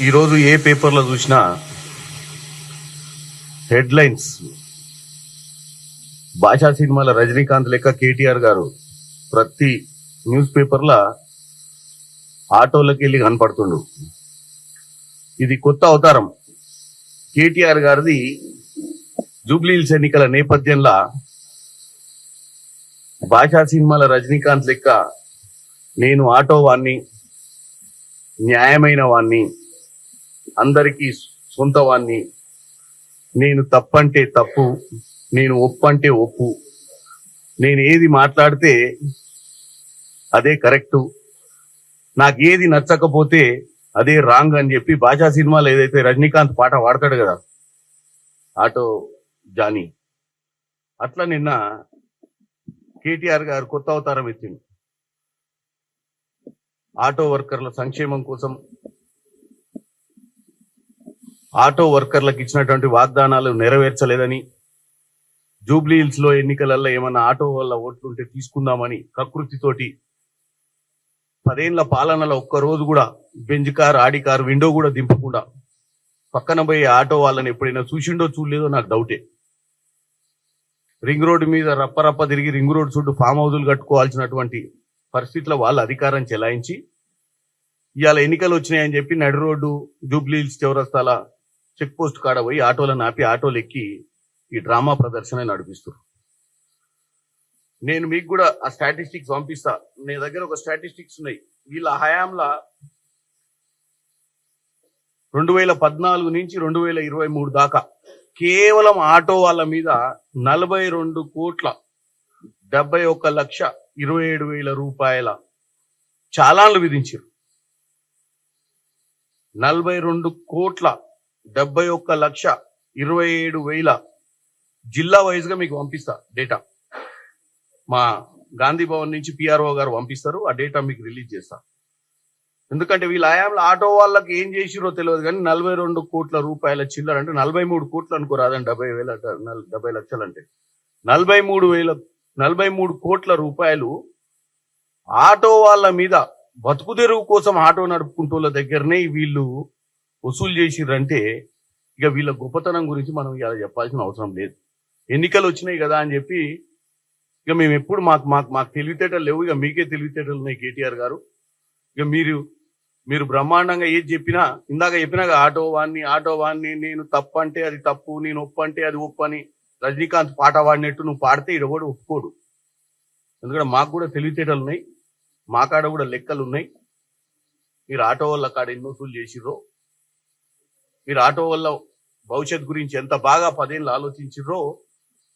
ఈరోజు ఏ పేపర్లో చూసినా హెడ్లైన్స్. భాషా సినిమాల రజనీకాంత్ లెక్క కేటీఆర్ గారు ప్రతి న్యూస్ పేపర్ల ఆటోలకి వెళ్ళి కనపడుతుండు. ఇది కొత్త అవతారం. కేటీఆర్ గారిది జూబ్లీహిల్స్ ఎన్నికల నేపథ్యంలో భాషా సినిమాల రజనీకాంత్ లెక్క నేను ఆటో వాణ్ణి న్యాయమైన వాణ్ణి అందరికీ సొంత వాణ్ణి నేను తప్పంటే తప్పు నేను ఒప్పు అంటే ఒప్పు. నేను ఏది మాట్లాడితే అదే కరెక్టు. నాకు ఏది నచ్చకపోతే అదే రాంగ్ అని చెప్పి భాషా సినిమాలో ఏదైతే రజనీకాంత్ పాట పాడతాడు కదా ఆటో జానీ. అట్లా నిన్న కేటీఆర్ గారు కొత్త అవతారం ఎత్తింది ఆటో వర్కర్ల సంక్షేమం కోసం ఆటో వర్కర్లకు ఇచ్చినటువంటి వాగ్దానాలు నెరవేర్చలేదని జూబ్లీహిల్స్లో ఎన్నికలలో ఏమన్నా ఆటో వల్ల ఓట్లుంటే తీసుకుందామని కకృతితోటి పదేళ్ళ పాలనలో ఒక్క రోజు కూడా Benz car Audi car window కూడా దింపకుండా పక్కన పోయే ఆటో వాళ్ళని ఎప్పుడైనా చూసిండో చూడలేదో నాకు డౌటే. రింగ్ రోడ్డు మీద రప్పరప్ప తిరిగి రింగ్ రోడ్ చుట్టూ ఫామ్ హౌజులు కట్టుకోవాల్సినటువంటి పరిస్థితుల్లో వాళ్ళు అధికారం చెలాయించి ఇవాళ ఎన్నికలు వచ్చినాయని చెప్పి నడి రోడ్డు జూబ్లీ హిల్స్ చౌరస్తాల చెక్ పోస్ట్ కాడ పోయి ఆటోలను ఆపి ఆటోలు ఎక్కి ఈ డ్రామా ప్రదర్శన నడిపిస్తారు నేను మీకు కూడా ఆ స్టాటిస్టిక్స్ పంపిస్తా. నీ దగ్గర ఒక స్టాటిస్టిక్స్ ఉన్నాయి. వీళ్ళ హయాంలో రెండు వేల పద్నాలుగు నుంచి రెండు వేల ఇరవై మూడు దాకా కేవలం ఆటో వాళ్ళ మీద నలభై రెండు కోట్ల డెబ్బై ఒక్క లక్ష ఇరవై ఏడు వేల రూపాయల చాలాన్లు విధించారు నలభై రెండు కోట్ల డెబ్బై ఒక్క లక్ష ఇరవై ఏడు వేల జిల్లా వైజ్గా మీకు పంపిస్తా డేటా. మా గాంధీ భవన్ నుంచి పిఆర్ఓ గారు పంపిస్తారు ఆ డేటా మీకు రిలీజ్ చేస్తా. ఎందుకంటే వీళ్ళ ఆయాంలో ఆటో వాళ్ళకి ఏం చేసిరో తెలియదు కానీ నలభై రెండు కోట్ల రూపాయల చిల్లర అంటే నలభై మూడు కోట్లు అనుకోరాదని డెబ్బై వేల డెబ్బై లక్షలు అంటే నలభై మూడు వేల నలభై మూడు కోట్ల రూపాయలు ఆటో వాళ్ళ మీద బతుకుతెరువు కోసం ఆటో నడుపుకుంటూ దగ్గరనే వీళ్ళు వసూలు చేసిర్రంటే ఇక వీళ్ళ గొప్పతనం గురించి మనం ఇలా చెప్పాల్సిన అవసరం లేదు. ఎన్నికలు వచ్చినాయి కదా అని చెప్పి ఇక మేము ఎప్పుడు మాకు మాకు మాకు తెలివితేటలు లేవు. ఇక మీకే తెలివితేటలు ఉన్నాయి కేటీఆర్ గారు. ఇక మీరు మీరు బ్రహ్మాండంగా ఏది చెప్పినా ఇందాక చెప్పినాక ఆటో వాడిని ఆటో వాడిని నేను తప్పు అంటే అది తప్పు నేను ఒప్పు అంటే అది ఒప్పు అని రజనీకాంత్ పాట పాడినట్టు నువ్వు పాడితే ఇడ కూడా ఒప్పుకోడు. ఎందుకంటే మాకు కూడా తెలివితేటలు ఉన్నాయి. మా కాడ కూడా లెక్కలు ఉన్నాయి. మీరు ఆటో వాళ్ళ కాడ ఎన్ని వసూలు చేసిర్రో మీరు ఆటో వల్ల భవిష్యత్ గురించి ఎంత బాగా పదేళ్ళు ఆలోచించిర్రో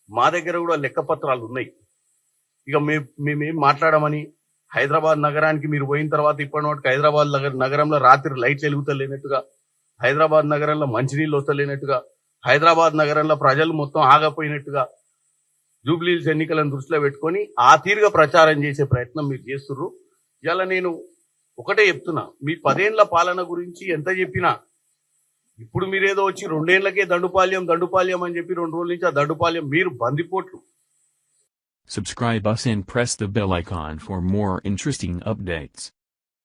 మా దగ్గర కూడా లెక్క పత్రాలు ఉన్నాయి. ఇక మే మేమేం మాట్లాడమని హైదరాబాద్ నగరానికి మీరు పోయిన తర్వాత ఇప్పటి వరకు హైదరాబాద్ నగర- నగరంలో రాత్రి లైట్లు వెలుగుతలేనట్టుగా హైదరాబాద్ నగరంలో మంచినీళ్ళు వస్తలేనట్టుగా హైదరాబాద్ నగరంలో ప్రజలు మొత్తం ఆగపోయినట్టుగా జూబ్లీహిల్స్ ఎన్నికలను దృష్టిలో పెట్టుకొని ఆ తీరుగా ప్రచారం చేసే ప్రయత్నం మీరు చేస్తుర్రు. ఇలా నేను ఒకటే చెప్తున్నా మీ పదేళ్ళ పాలన గురించి ఎంత చెప్పినా ఇప్పుడు మీరేదో వచ్చి రెండేళ్ళకే దండుపాల్యం దండుపాల్యం అని చెప్పి రెండు రోజుల నుంచి ఆ దండుపాల్యం మీరు బందిపోట్లు Subscribe us and press the bell icon for more interesting updates.